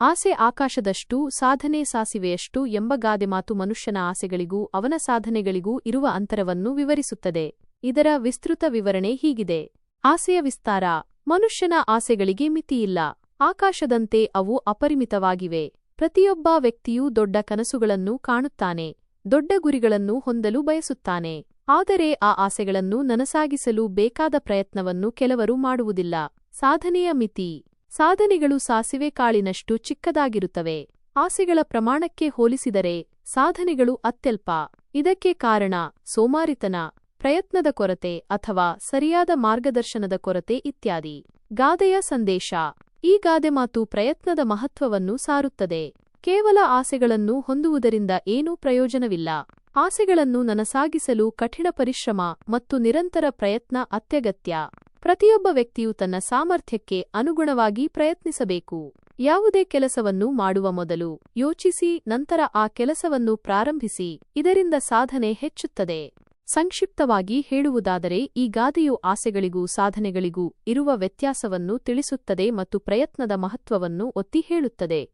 ಆಸೆ ಆಕಾಶದಷ್ಟು, ಸಾಧನೆ ಸಾಸಿವೆಯಷ್ಟು ಎಂಬ ಗಾದೆ ಮಾತು ಮನುಷ್ಯನ ಆಸೆಗಳಿಗೂ ಅವನ ಸಾಧನೆಗಳಿಗೂ ಇರುವ ಅಂತರವನ್ನು ವಿವರಿಸುತ್ತದೆ. ಇದರ ವಿಸ್ತೃತ ವಿವರಣೆ ಹೀಗಿದೆ. ಆಸೆಯ ವಿಸ್ತಾರ, ಮನುಷ್ಯನ ಆಸೆಗಳಿಗೆ ಮಿತಿಯಿಲ್ಲ. ಆಕಾಶದಂತೆ ಅವು ಅಪರಿಮಿತವಾಗಿವೆ. ಪ್ರತಿಯೊಬ್ಬ ವ್ಯಕ್ತಿಯೂ ದೊಡ್ಡ ಕನಸುಗಳನ್ನು ಕಾಣುತ್ತಾನೆ, ದೊಡ್ಡ ಗುರಿಗಳನ್ನು ಹೊಂದಲು ಬಯಸುತ್ತಾನೆ. ಆದರೆ ಆ ಆಸೆಗಳನ್ನು ನನಸಾಗಿಸಲು ಬೇಕಾದ ಪ್ರಯತ್ನವನ್ನು ಕೆಲವರು ಮಾಡುವುದಿಲ್ಲ. ಸಾಧನೆಯ ಮಿತಿ. ಸಾಧನೆಗಳು ಸಾಸಿವೆ ಕಾಳಿನಷ್ಟು ಚಿಕ್ಕದಾಗಿರುತ್ತವೆ. ಆಸೆಗಳ ಪ್ರಮಾಣಕ್ಕೆ ಹೋಲಿಸಿದರೆ ಸಾಧನೆಗಳು ಅತ್ಯಲ್ಪ. ಇದಕ್ಕೆ ಕಾರಣ ಸೋಮಾರಿತನ, ಪ್ರಯತ್ನದ ಕೊರತೆ ಅಥವಾ ಸರಿಯಾದ ಮಾರ್ಗದರ್ಶನದ ಕೊರತೆ ಇತ್ಯಾದಿ. ಗಾದೆಯ ಸಂದೇಶ. ಈ ಗಾದೆ ಮಾತು ಪ್ರಯತ್ನದ ಮಹತ್ವವನ್ನು ಸಾರುತ್ತದೆ. ಕೇವಲ ಆಸೆಗಳನ್ನು ಹೊಂದುವುದರಿಂದ ಏನೂ ಪ್ರಯೋಜನವಿಲ್ಲ. ಆಸೆಗಳನ್ನು ನನಸಾಗಿಸಲು ಕಠಿಣ ಪರಿಶ್ರಮ ಮತ್ತು ನಿರಂತರ ಪ್ರಯತ್ನ ಅತ್ಯಗತ್ಯ. ಪ್ರತಿಯೊಬ್ಬ ವ್ಯಕ್ತಿಯು ತನ್ನ ಸಾಮರ್ಥ್ಯಕ್ಕೆ ಅನುಗುಣವಾಗಿ ಪ್ರಯತ್ನಿಸಬೇಕು. ಯಾವುದೇ ಕೆಲಸವನ್ನು ಮಾಡುವ ಮೊದಲು ಯೋಚಿಸಿ, ನಂತರ ಆ ಕೆಲಸವನ್ನು ಪ್ರಾರಂಭಿಸಿ. ಇದರಿಂದ ಸಾಧನೆ ಹೆಚ್ಚುತ್ತದೆ. ಸಂಕ್ಷಿಪ್ತವಾಗಿ ಹೇಳುವುದಾದರೆ, ಈ ಗಾದೆಯು ಆಸೆಗಳಿಗೂ ಸಾಧನೆಗಳಿಗೂ ಇರುವ ವ್ಯತ್ಯಾಸವನ್ನು ತಿಳಿಸುತ್ತದೆ ಮತ್ತು ಪ್ರಯತ್ನದ ಮಹತ್ವವನ್ನು ಒತ್ತಿ ಹೇಳುತ್ತದೆ.